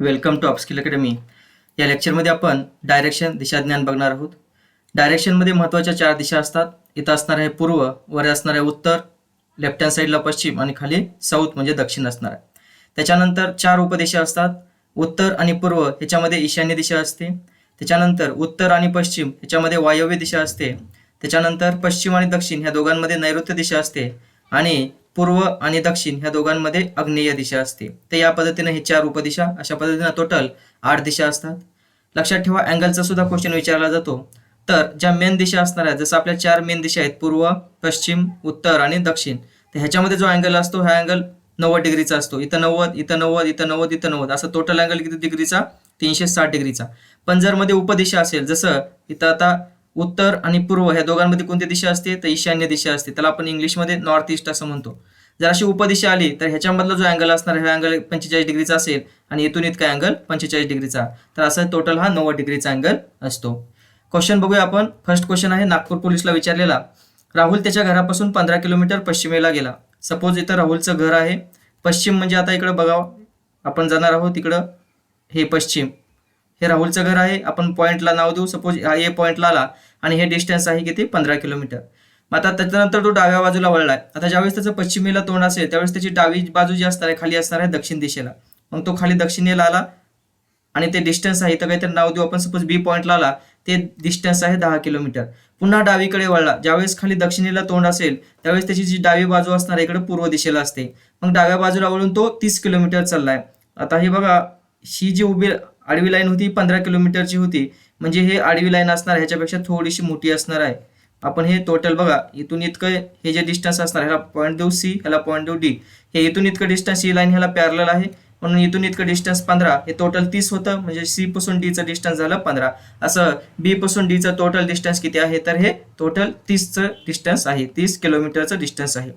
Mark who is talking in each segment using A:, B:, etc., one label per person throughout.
A: Welcome to upskill academy. या लेक्चरमध्ये आपण डायरेक्शन दिशाज्ञान बघणार आहोत. डायरेक्शनमध्ये महत्त्वाच्या चार दिशा असतात. इथं असणार आहे पूर्व वर असणार आहे उत्तर लेफ्ट हँड साईडला पश्चिम आणि खाली साऊथ म्हणजे दक्षिण असणार आहे. त्याच्यानंतर चार उपदिशा असतात. उत्तर आणि पूर्व ह्याच्यामध्ये ईशान्य दिशा असते. त्याच्यानंतर उत्तर आणि पश्चिम ह्याच्यामध्ये वायव्य दिशा असते. त्याच्यानंतर पश्चिम आणि दक्षिण ह्या दोघांमध्ये नैऋत्य दिशा असते. आणि पूर्व आणि दक्षिण ह्या दोघांमध्ये आग्नेय दिशा असते. तर या पद्धतीने हे चार उपदिशा अशा पद्धतीनं टोटल आठ दिशा असतात. लक्षात ठेवा अँगलचा सुद्धा क्वेश्चन विचारला जातो. तर ज्या मेन दिशा असणार आहेत जसं आपल्या चार मेन दिशा आहेत पूर्व पश्चिम उत्तर आणि दक्षिण. तर ह्याच्यामध्ये जो अँगल असतो हा अँगल नव्वद डिग्रीचा असतो. इथं नव्वद इथं नव्वद इथं नव्वद इथं नव्वद. असं टोटल अँगल किती डिग्रीचा? तीनशे साठ डिग्रीचा. पण जर मध्ये उपदिशा असेल जसं इथं आता उत्तर आणि पूर्व ह्या दोघांमध्ये कोणती दिशा असते? तर ईशान्य दिशा असते. त्याला आपण इंग्लिशमध्ये नॉर्थ ईस्ट असं म्हणतो. जर अशी उपदिशा आली तर ह्याच्यामधला जो अँगल असणार हा अँगल पंचेचाळीस डिग्रीचा असेल आणि इथून इतका अँगल पंचेचाळीस डिग्रीचा. तर असं टोटल हा नव्वद डिग्रीचा अँगल असतो. क्वेश्चन बघूया आपण. फर्स्ट क्वेश्चन आहे नागपूर पोलीसला विचारलेला. राहुल त्याच्या घरापासून पंधरा किलोमीटर पश्चिमेला गेला. सपोज इथं राहुलचं घर आहे. पश्चिम म्हणजे आता इकडं बघावं. आपण जाणार आहोत तिकडं हे पश्चिम. हे राहुलचं घर आहे. आपण पॉईंटला नाव देऊ. सपोज हा ए पॉईंटला आला. आणि हे डिस्टन्स आहे किती? पंधरा किलोमीटर मग आता त्याच्यानंतर तो डाव्या बाजूला वळला. आहे आता ज्यावेळेस त्याचं पश्चिमेला तोंड असेल त्यावेळेस त्याची डावी बाजू जी असणार आहे खाली असणार आहे दक्षिण दिशेला. मग तो खाली दक्षिणेला आला आणि ते डिस्टन्स आहे तर काहीतरी नाव देऊ आपण. सपोज बी पॉईंटला आला ते डिस्टन्स आहे दहा किलोमीटर पुन्हा डावीकडे वळला. ज्यावेळेस खाली दक्षिणेला तोंड असेल त्यावेळेस त्याची जी डावी बाजू असणार इकडे पूर्व दिशेला असते. मग डाव्या बाजूला वळून तो तीस किलोमीटर चाललाय. आता हे बघा ही जी उभी आडवी लाईन होती पंधरा किलोमीटरची होती. म्हणजे हे आडवी लाईन असणार ह्याच्यापेक्षा थोडीशी मोठी असणार आहे. आपण हे टोटल बघा इथून इतकं हे जे डिस्टन्स असणार ह्याला पॉईंट देऊ सी ह्याला पॉईंट देऊ डी हे इथून इतकं डिस्टन्स ही लाईन ह्याला पॅरल आहे. म्हणून इथून इतकं डिस्टन्स पंधरा हे टोटल तीस होतं. म्हणजे सी पासून डीचं डिस्टन्स झालं पंधरा. असं बी पासून डीचं टोटल डिस्टन्स किती आहे? तर हे टोटल तीसचं डिस्टन्स आहे. तीस किलोमीटरचं डिस्टन्स आहे.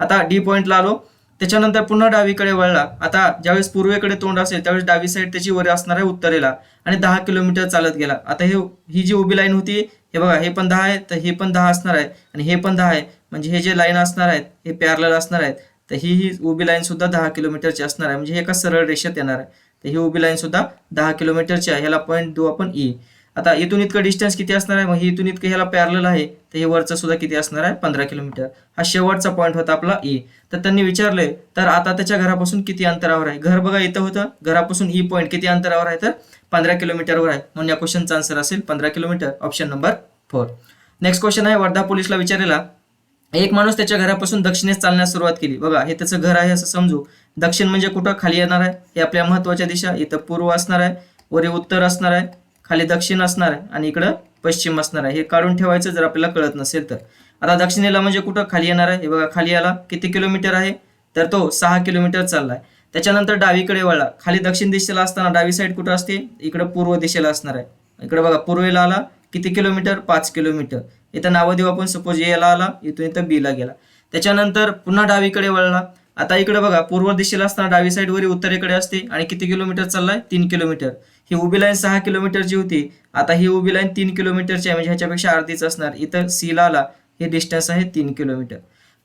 A: आता डी पॉईंटला आलो. त्याच्यानंतर पुन्हा डावीकडे वळला. आता ज्यावेळेस पूर्वेकडे तोंड असेल त्यावेळेस डावी साईड त्याची वर असणार आहे उत्तरेला आणि दहा किलोमीटर चालत गेला. आता हे ही जी उभी लाईन होती हे बघा हे पण दहा आहे तर हे पण दहा असणार आहे आणि हे पण दहा आहे. म्हणजे हे जे लाईन असणार आहेत हे पॅरल असणार आहेत तर ही ही उभी लाईन सुद्धा दहा किलोमीटरची असणार आहे. म्हणजे हे एका सरळ रेषेत येणार आहे. तर ही उभी लाईन सुद्धा दहा किलोमीटरची आहे. ह्याला पॉईंट देऊ आपण ई आता इथून इतकं डिस्टन्स किती असणार आहे? मग हे इथून इतकं ह्याला पॅरल आहे. तर हे वरचं सुद्धा किती असणार आहे? पंधरा किलोमीटर हा शेवटचा पॉईंट होता आपला ई तर त्यांनी विचारले तर आता त्याच्या घरापासून किती अंतरावर आहे? घर बघा इथं होतं. घरापासून ई पॉईंट किती अंतरावर आहे? तर पंधरा किलोमीटरवर आहे. म्हणून या क्वेश्चनचा आन्सर असेल पंधरा kilometre option number four next question आहे. वर्धा पोलीसला विचारलेला एक माणूस त्याच्या घरापासून दक्षिणेस चालण्यास सुरुवात केली. बघा हे त्याचं घर आहे असं समजू. दक्षिण म्हणजे कुठं? खाली येणार आहे. हे आपल्या महत्त्वाच्या दिशा. इथं पूर्व असणार आहे. वरी उत्तर असणार आहे. खाली दक्षिण असणार आहे आणि इकडं पश्चिम असणार आहे. हे काढून ठेवायचं जर आपल्याला कळत नसेल तर. आता दक्षिणेला म्हणजे कुठं खाली येणार आहे? हे बघा खाली आला किती किलोमीटर आहे? तर तो सहा किलोमीटर चाललाय. त्याच्यानंतर डावीकडे वळला. खाली दक्षिण दिशेला असताना डावी साईड कुठं असते? इकडं पूर्व दिशेला असणार आहे. इकडे बघा पूर्वेला आला. किती किलोमीटर? पाच किलोमीटर. इथं नावं देऊ आपण. सपोज एला आला. इथून इथं बीला गेला. त्याच्यानंतर पुन्हा डावीकडे वळला. आता इकडे बघा पूर्व दिशेला असताना डावी साईड वरी उत्तरेकडे असते आणि किती किलोमीटर चाललाय? तीन किलोमीटर. ही उभी लाईन सहा किलोमीटरची होती आता ही उभी लाईन तीन किलोमीटरची आहे म्हणजे ह्याच्यापेक्षा अर्धीच असणार. इथं सीला आला हे डिस्टन्स आहे तीन किलोमीटर.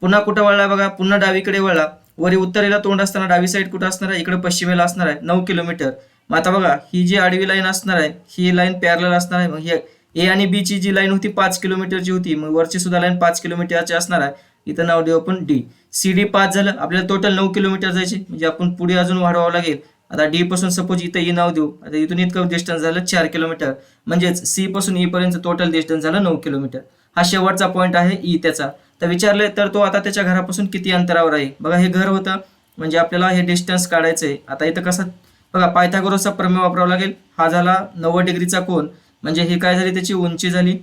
A: पुन्हा कुठं वळला बघा? पुन्हा डावीकडे वळला. वरी उत्तरेला तोंड असताना डावी साईड कुठं असणार आहे? इकडे पश्चिमेला असणार आहे नऊ किलोमीटर. मग आता बघा ही जी आडवी लाईन असणार आहे ही लाईन पॅरल असणार आहे. मग ही ए आणि बी ची जी लाईन होती पाच किलोमीटरची होती मग वरची सुद्धा लाईन पाच किलोमीटरची असणार आहे. इथं नाव देऊ आपण डी. सी डी पाच झालं आपल्याला टोटल नऊ किलोमीटर जायचे म्हणजे आपण पुढे अजून वाढवावं लागेल. आता डी पासून सपोज इथं ई नाव देऊ आता इथून इतकं डिस्टन्स झालं चार किलोमीटर म्हणजेच सी पासून ई पर्यंत टोटल डिस्टन्स झालं नऊ किलोमीटर हा शेवटचा पॉईंट आहे ई त्याचा. तर विचारले तर तो आता त्याच्या घरापासून किती अंतरावर आहे? बघा हे घर होतं म्हणजे आपल्याला हे डिस्टन्स काढायचं आहे आता इथं कसं बघा पायथागोरसचा प्रमेय वापरावा लागेल. हा झाला नव्वद डिग्रीचा कोण म्हणजे ही काय झाली त्याची उंची झाली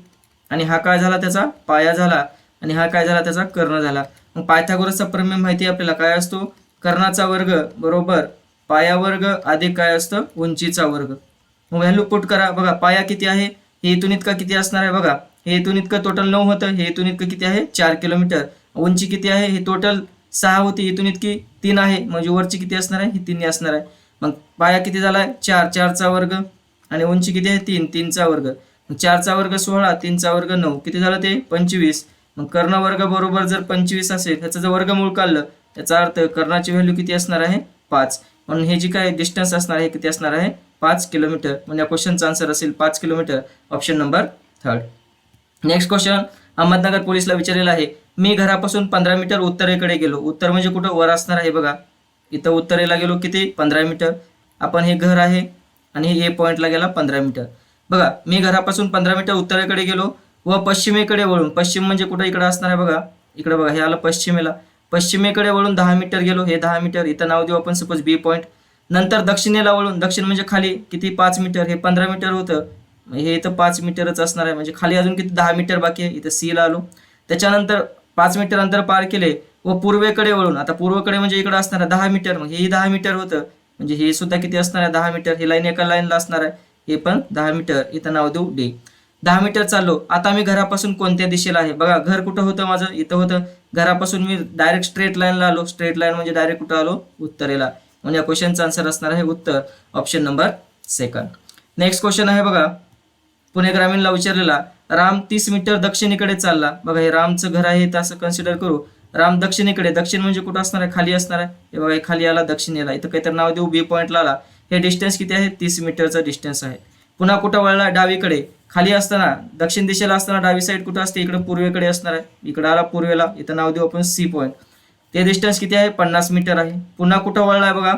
A: आणि हा काय झाला त्याचा? पाया झाला. आणि हा काय झाला? त्याचा कर्ण झाला. मग पायथागोरसचा प्रमेय माहिती आपल्याला? काय असतो? कर्णाचा वर्ग बरोबर पाया वर्ग अधिक काय असतं? उंचीचा वर्ग. मग व्हॅल्यू पुट करा. बघा पाया किती आहे? हे इथून इतका किती असणार आहे? बघा हे इथून इतकं टोटल नऊ होतं. हे इथून इतकं किती आहे? चार किलोमीटर उंची किती आहे? हे टोटल सहा होती. इथून इतकी तीन आहे. म्हणजे वरची किती असणार आहे? ही तीन असणार आहे. मग पाया किती झाला? आहे चार. चारचा वर्ग. आणि उंची किती आहे? तीन. तीनचा वर्ग. चारचा वर्ग सोळा. तीनचा वर्ग नऊ. किती झालं ते? पंचवीस. मग कर्ण वर्ग बरोबर जर पंचवीस असेल ह्याचं जर वर्गमूळ काढलं त्याचा अर्थ कर्णाची व्हॅल्यू किती असणार आहे? पाच. म्हणून हे जी काय डिस्टन्स असणार आहे किती असणार आहे? पाच किलोमीटर. म्हणजे या क्वेश्चनचा आन्सर असेल पाच kilometre. Option number third next question Ahmednagar पोलीसला विचारलेला आहे मी घरापासून पंधरा मीटर उत्तरेकडे गेलो. उत्तर म्हणजे कुठं? वर असणार आहे बघा. इथं उत्तरेला गेलो किती? पंधरा मीटर आपण हे घर आहे आणि ए पॉईंटला गेला पंधरा मीटर बघा मी घरापासून पंधरा मीटर उत्तरेकडे गेलो. व पश्चिमेकडे वळून पश्चिम म्हणजे कुठं इकडं असणार आहे बघा? इकडे बघा हे आलं पश्चिमेला. पश्चिमेकडे वळून दहा मीटर गेलो हे दहा मीटर. इथं नाव देऊ आपण सपोज बी पॉईंट नंतर दक्षिणेला वळून दक्षिण म्हणजे खाली किती? पाच मीटर. हे पंधरा मीटर होतं. हे इथं पाच मीटरच असणार आहे. म्हणजे खाली अजून किती? दहा मीटर बाकी आहे. इथं सीला आलो. त्याच्यानंतर पाच मीटर अंतर पार केले व पूर्वेकडे वळून आता पूर्वेकडे म्हणजे इकडे असणार आहे दहा मीटर. मग हेही दहा मीटर होतं. म्हणजे हे सुद्धा किती असणार आहे? दहा मीटर. हे लाईन एका लाईनला असणार आहे. हे पण दहा मीटर. इथं नाव देऊ डी दहा मीटर चाललो. आता मी घरापासून कोणत्या दिशेला आहे? बघा घर कुठं होतं माझं? इथं होतं. घरापासून मी डायरेक्ट स्ट्रेट लाईनला आलो. स्ट्रेट लाईन म्हणजे डायरेक्ट कुठं आलो? उत्तरेला. म्हणजे या क्वेश्चनचा आन्सर असणार आहे उत्तर. Option number second next question आहे बघा. पुणे ग्रामीणला विचारलेला राम तीस मीटर दक्षिणेकडे चालला. बघा हे रामचं घर आहे तर असं कन्सिडर करू. राम दक्षिणेकडे. दक्षिण म्हणजे कुठं असणार आहे? खाली असणार आहे. हे बघा हे खाली आला दक्षिणेला. इथं काहीतरी नाव देऊ बी पॉईंटला आला. हे डिस्टन्स किती आहे? तीस मीटरचं डिस्टन्स आहे. पुन्हा कुठं वळला? डावीकडे. खाली असताना दक्षिण दिशेला असताना डावी साईड कुठं असते? इकडे पूर्वेकडे असणार आहे. इकडे आला पूर्वेला. इथं नाव देऊ आपण सी पॉईंट ते डिस्टन्स किती आहे? पन्नास मीटर आहे. पुन्हा कुठं वळला आहे बघा?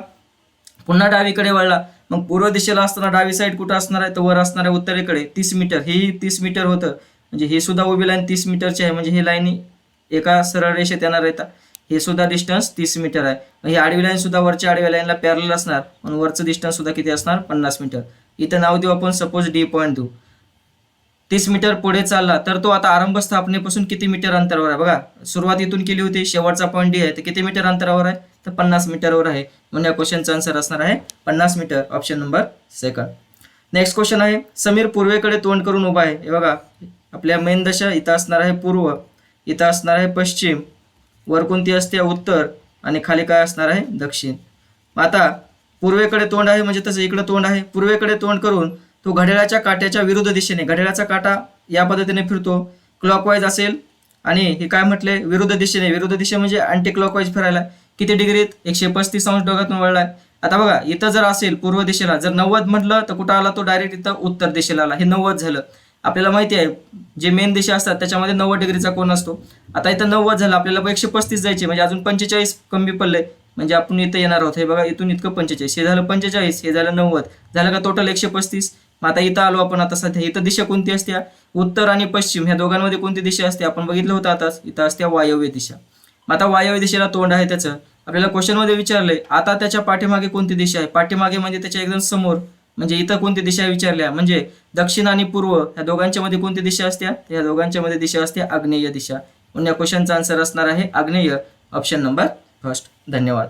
A: पुन्हा डावीकडे वळला. मग पूर्व दिशेला असताना डावी साईड कुठं असणार आहे? तर वर असणार आहे उत्तरेकडे. तीस मीटर हेही तीस मीटर होतं. म्हणजे हे सुद्धा उभी लाईन तीस मीटरची आहे. म्हणजे ही लाईन एका सरळ रेषेत येणार येतात हे सुद्धा डिस्टन्स तीस मीटर आहे. हे ही आडवी लाईन सुद्धा वरच्या आडव्या लाईनला पॅरल असणार. म्हणून वरचं डिस्टन्स सुद्धा किती असणार? पन्नास मीटर इथं नाव देऊ आपण सपोज डी पॉईंट देऊ. तीस मीटर पुढे चालला तर तो आता आरंभ स्थापनेपासून किती मीटर अंतरावर आहे? बघा सुरुवात इथून केली होती शेवटचा पॉईंट डी आहे. तर किती मीटर अंतरावर आहे? तर पन्नास मीटरवर आहे. म्हणून या क्वेश्चनचा आन्सर असणार आहे पन्नास metre option number second next question आहे समीर पूर्वेकडे तोंड करून उभा आहे. हे बघा आपल्या मेन दशा इथं असणार आहे पूर्व इथं असणार आहे पश्चिम वर कोणती असते? उत्तर. आणि खाली काय असणार आहे? दक्षिण. आता पूर्वेकडे तोंड आहे म्हणजे तसं इकडे तोंड आहे. पूर्वेकडे तोंड करून तो घड्याळाच्या काट्याच्या विरुद्ध दिशेने घड्याळाचा काटा या पद्धतीने फिरतो. क्लॉकवाईज असेल. आणि हे काय म्हटले विरुद्ध दिशेने. विरुद्ध दिशे म्हणजे अँटी क्लॉकवाईज फिरायला. किती डिग्रीत? एकशे पस्तीस अंश डोक्यातून वळलाय. आता बघा इथं जर असेल पूर्व दिशेला जर नव्वद म्हटलं तर कुठं आला तो? डायरेक्ट इथं उत्तर दिशेला आला. हे नव्वद झालं. आपल्याला माहिती आहे जे मेन दिशा असतात त्याच्यामध्ये नव्वद डिग्रीचा कोण असतो. आता इथं नव्वद झालं आपल्याला एकशे पस्तीस जायचे म्हणजे अजून पंचेचाळीस कमी पडले म्हणजे आपण इथं येणार आहोत. हे बघा इथून इतकं पंचेचाळीस. हे झालं पंचेचाळीस हे झालं नव्वद. झालं का टोटल एकशे पस्तीस? मग आता इथं आलो आपण आता सध्या. इथं दिशा कोणती असते उत्तर आणि पश्चिम. ह्या दोघांमध्ये कोणती दिशा असते? आपण बघितलं होतं आताच. इथं असते वायव्य दिशा. मग आता वायव्य दिशेला तोंड आहे त्याचं. आपल्याला क्वेश्चनमध्ये विचारलंय आता त्याच्या पाठीमागे कोणती दिशा आहे? पाठीमागे म्हणजे त्याच्या एकदम समोर. म्हणजे इथं कोणती दिशा विचारल्या? म्हणजे दक्षिण आणि पूर्व ह्या दोघांच्या मध्ये कोणती दिशा असत्या या दोघांच्या मध्ये दिशा असते आग्नेय दिशा. म्हणून या क्वेश्चनचा आन्सर असणार आहे आग्नेय. ऑप्शन नंबर फर्स्ट धन्यवाद.